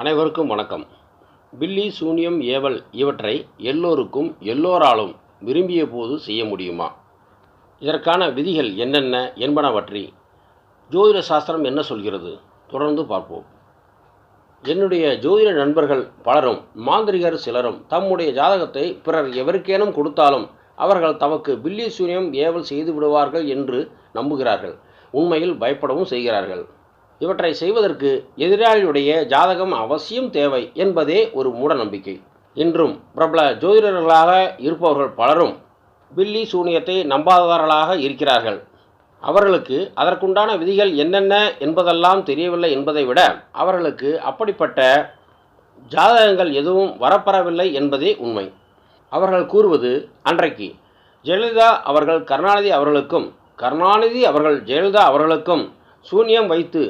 அனைவருக்கும் வணக்கம். பில்லி சூனியம் ஏவல் இவற்றை எல்லோருக்கும் எல்லோராலும் விரும்பிய போது செய்ய முடியுமா? இதற்கான விதிகள் என்னென்ன என்பனவற்றி ஜோதிட சாஸ்திரம் என்ன சொல்கிறது? தொடர்ந்து பார்ப்போம். என்னுடைய ஜோதிட நண்பர்கள் பலரும் மாந்திரிகர் சிலரும் தம்முடைய ஜாதகத்தை பிறர் எவருக்கேனும் கொடுத்தாலும் அவர்கள் தமக்கு பில்லி சூனியம் ஏவல் செய்து விடுவார்கள் என்று நம்புகிறார்கள். உண்மையில் பயப்படவும் செய்கிறார்கள். இவற்றை செய்வதற்கு எதிராளியுடைய ஜாதகம் அவசியம் தேவை என்பதே ஒரு மூட நம்பிக்கை இன்றும் பிரபல ஜோதிடர்களாக இருப்பவர்கள் பலரும் பில்லி சூனியத்தை நம்பாதவர்களாக இருக்கிறார்கள். அவர்களுக்கு அதற்குண்டான விதிகள் என்னென்ன என்பதெல்லாம் தெரியவில்லை என்பதை விட அவர்களுக்கு அப்படிப்பட்ட ஜாதகங்கள் எதுவும் வரப்பெறவில்லை என்பதே உண்மை. அவர்கள் கூறுவது அன்றைக்கு ஜெயலலிதா அவர்கள் கருணாநிதி அவர்களுக்கும் கருணாநிதி அவர்கள் ஜெயலலிதா அவர்களுக்கும் சூனியம் வைத்து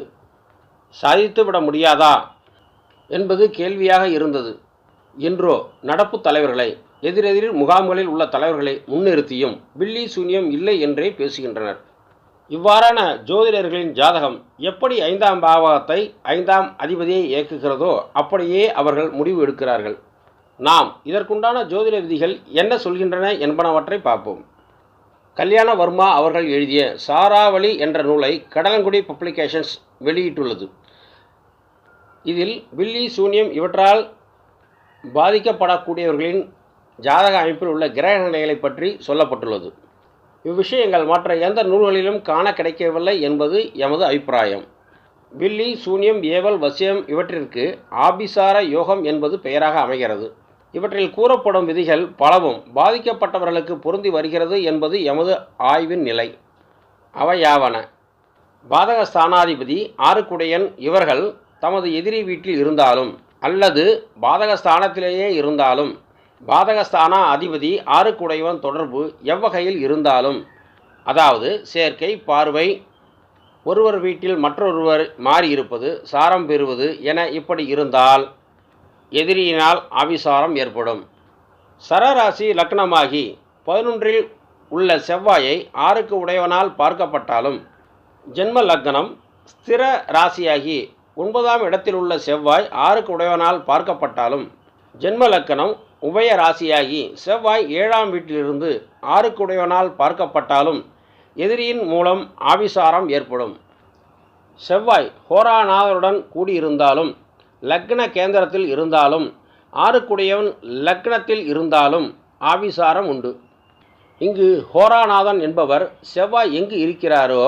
சாதித்து விட முடியாதா என்பது கேள்வியாக இருந்தது. என்றோ நடப்பு தலைவர்களை எதிரெதிரில் முகாம்களில் உள்ள தலைவர்களை முன்னிறுத்தியும் பில்லி சூன்யம் இல்லை என்றே பேசுகின்றனர். இவ்வாறான ஜோதிடர்களின் ஜாதகம் எப்படி ஐந்தாம் பாவகத்தை ஐந்தாம் அதிபதியை இயக்குகிறதோ அப்படியே அவர்கள் முடிவு எடுக்கிறார்கள். நாம் இதற்குண்டான ஜோதிட விதிகள் என்ன சொல்கின்றன என்பனவற்றை பார்ப்போம். கல்யாண வர்மா அவர்கள் எழுதிய சாராவளி என்ற நூலை கடலங்குடி பப்ளிகேஷன்ஸ் வெளியிட்டுள்ளது. இதில் பில்லி சூன்யம் இவற்றால் பாதிக்கப்படக்கூடியவர்களின் ஜாதக அமைப்பில் உள்ள கிரக நிலைகளை பற்றி சொல்லப்பட்டுள்ளது. இவ்விஷயங்கள் மற்ற எந்த நூல்களிலும் காண கிடைக்கவில்லை என்பது எமது அபிப்பிராயம். வில்லி சூன்யம் ஏவல் வசியம் இவற்றிற்கு ஆபிசார யோகம் என்பது பெயராக அமைகிறது. இவற்றில் கூறப்படும் விதிகள் பலவும் பாதிக்கப்பட்டவர்களுக்கு பொருந்தி வருகிறது என்பது எமது ஆய்வின் நிலை. அவையாவன. பாதக ஸ்தானாதிபதி ஆறுக்குடையன் இவர்கள் தமது எதிரி வீட்டில் இருந்தாலும் அல்லது பாதக ஸ்தானத்திலேயே இருந்தாலும் பாதகஸ்தான அதிபதி ஆறுக்குடையவன் தொடர்பு எவ்வகையில் இருந்தாலும் அதாவது சேர்க்கை பார்வை ஒருவர் வீட்டில் மற்றொருவர் மாறியிருப்பது சாரம் பெறுவது என இப்படி இருந்தால் எதிரியினால் ஆவிசாரம் ஏற்படும். சரராசி லக்னமாகி பதினொன்றில் உள்ள செவ்வாயை ஆறுக்கு உடையவனால் பார்க்கப்பட்டாலும் ஜென்ம லக்னம் ஸ்திர ராசியாகி ஒன்பதாம் இடத்தில் உள்ள செவ்வாய் ஆறுக்கு உடையவனால் பார்க்கப்பட்டாலும் ஜென்ம லக்கணம் உபய ராசியாகி செவ்வாய் ஏழாம் வீட்டிலிருந்து ஆறுக்கு உடையவனால் பார்க்கப்பட்டாலும் எதிரியின் மூலம் ஆவிசாரம் ஏற்படும். செவ்வாய் ஹோராநாதருடன் கூடியிருந்தாலும் லக்ன கேந்திரத்தில் இருந்தாலும் ஆறுக்குடையவன் லக்னத்தில் இருந்தாலும் ஆவிசாரம் உண்டு. இங்கு ஹோராநாதன் என்பவர் செவ்வாய் எங்கு இருக்கிறாரோ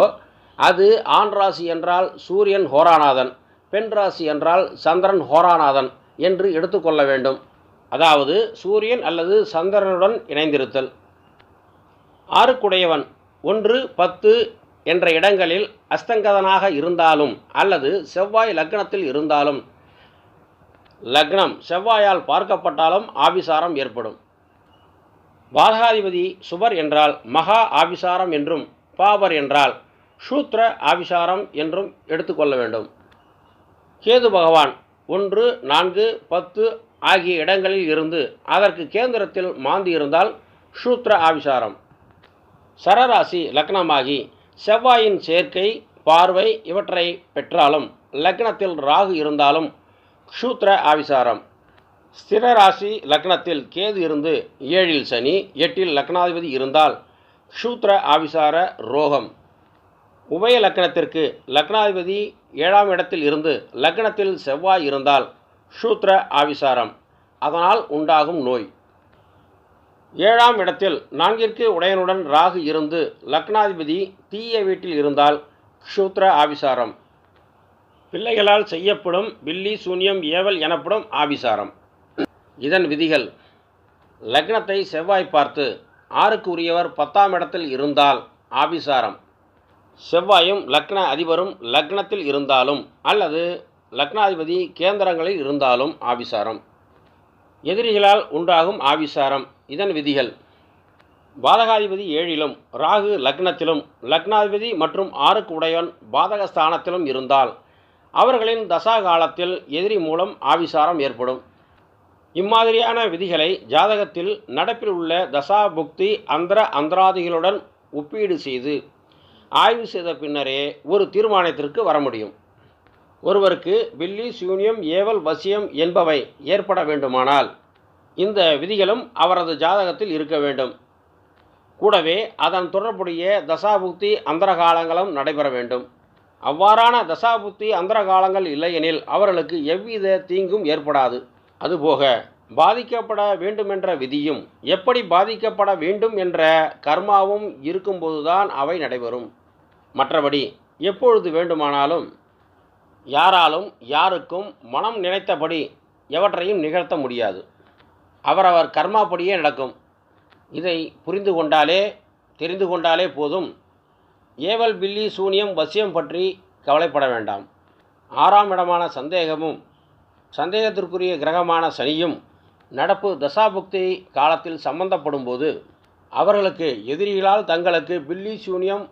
அது ஆண் ராசி என்றால் சூரியன் ஹோராநாதன் பெண் ராசி என்றால் சந்திரன் ஹோராநாதன் என்று எடுத்துக்கொள்ள வேண்டும். அதாவது சூரியன் அல்லது சந்திரனுடன் இணைந்திருத்தல். ஆறுக்குடையவன் ஒன்று பத்து என்ற இடங்களில் அஸ்தங்கதனாக இருந்தாலும் அல்லது செவ்வாய் லக்னத்தில் இருந்தாலும் லக்னம் செவ்வாயால் பார்க்கப்பட்டாலும் ஆபிசாரம் ஏற்படும். பாதகாதிபதி சுபர் என்றால் மகா ஆபிசாரம் என்றும் பாபர் என்றால் சூத்ர ஆபிசாரம் என்றும் எடுத்துக்கொள்ள வேண்டும். கேது பகவான் ஒன்று நான்கு பத்து ஆகிய இடங்களில் இருந்து அதற்கு கேந்திரத்தில் மாந்தி இருந்தால் சூத்ர ஆபிசாரம் சரராசி லக்னமாகி செவ்வாயின் சேர்க்கை பார்வை இவற்றை பெற்றாலும் லக்னத்தில் ராகு இருந்தாலும் க்ஷூத்ர ஆவிசாரம். ஸ்திரராசி லக்னத்தில் கேது இருந்து ஏழில் சனி எட்டில் லக்னாதிபதி இருந்தால் க்ஷூத்ர ஆவிசார ரோகம். உபய லக்னத்திற்கு லக்னாதிபதி ஏழாம் இடத்தில் இருந்து லக்னத்தில் செவ்வாய் இருந்தால் ஷூத்ர ஆவிசாரம். அதனால் உண்டாகும் நோய். ஏழாம் இடத்தில் நான்கிற்கு உடையனுடன் ராகு இருந்து லக்னாதிபதி தீய வீட்டில் இருந்தால் க்ஷூத்ர ஆவிசாரம். பிள்ளைகளால் செய்யப்படும் பில்லி சூன்யம் ஏவல் எனப்படும் ஆபிசாரம் இதன் விதிகள் லக்னத்தை செவ்வாய் பார்த்து ஆறுக்கு உரியவர் பத்தாம் இடத்தில் இருந்தால் ஆபிசாரம் செவ்வாயும் லக்ன அதிபரும் லக்னத்தில் இருந்தாலும் அல்லது லக்னாதிபதி கேந்திரங்களில் இருந்தாலும் ஆபிசாரம் எதிரிகளால் உண்டாகும் ஆபிசாரம் இதன் விதிகள் பாதகாதிபதி ஏழிலும் ராகு லக்னத்திலும் லக்னாதிபதி மற்றும் ஆறுக்கு உடையவன் பாதகஸ்தானத்திலும் இருந்தால் அவர்களின் தசா காலத்தில் எதிரி மூலம் ஆவிசாரம் ஏற்படும். இம்மாதிரியான விதிகளை ஜாதகத்தில் நடப்பில் உள்ள தசா புக்தி அந்தர அந்தராதிகளுடன் ஒப்பீடு செய்து ஆய்வு செய்த பின்னரே ஒரு தீர்மானத்திற்கு வர முடியும். ஒருவருக்கு பில்லி சூனியம் ஏவல் வசியம் என்பவை ஏற்பட வேண்டுமானால் இந்த விதிகளும் அவரது ஜாதகத்தில் இருக்க வேண்டும். கூடவே அதன் தொடர்புடைய தசாபுக்தி அந்தரகாலங்களும் நடைபெற வேண்டும். அவ்வாறான தசாபுத்தி அந்தரகாலங்கள் இல்லையெனில் அவர்களுக்கு எவ்வித தீங்கும் ஏற்படாது. அதுபோக பாதிக்கப்பட வேண்டுமென்ற விதியும் எப்படி பாதிக்கப்பட வேண்டும் என்ற கர்மாவும் இருக்கும்போதுதான் அவை நடைபெறும். மற்றபடி எப்பொழுது வேண்டுமானாலும் யாராலும் யாருக்கும் மனம் நினைத்தபடி எவற்றையும் நிகழ்த்த முடியாது. அவரவர் கர்மாப்படியே நடக்கும். இதை புரிந்து கொண்டாலே தெரிந்து கொண்டாலே போதும். ஏவல் பில்லி சூனியம் வசியம் பற்றி கவலைப்பட வேண்டாம். ஆறாம் இடமான சந்தேகமும் சந்தேகத்திற்குரிய கிரகமான சனியும் நடப்பு தசாபுக்தி காலத்தில் சம்பந்தப்படும் போது அவர்களுக்கு எதிரிகளால் தங்களுக்கு பில்லி சூனியம்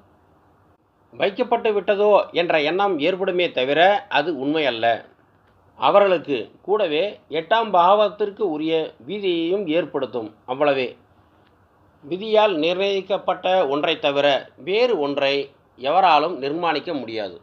வைக்கப்பட்டு விட்டதோ என்ற எண்ணம் ஏற்படுமே தவிர அது உண்மையல்ல. அவர்களுக்கு கூடவே எட்டாம் பாவத்திற்கு உரிய வீதியையும் ஏற்படுத்தும். அவ்வளவே. விதியால் நிர்ணயிக்கப்பட்ட ஒன்றை தவிர வேறு ஒன்றை எவராலும் நிர்மாணிக்க முடியாது.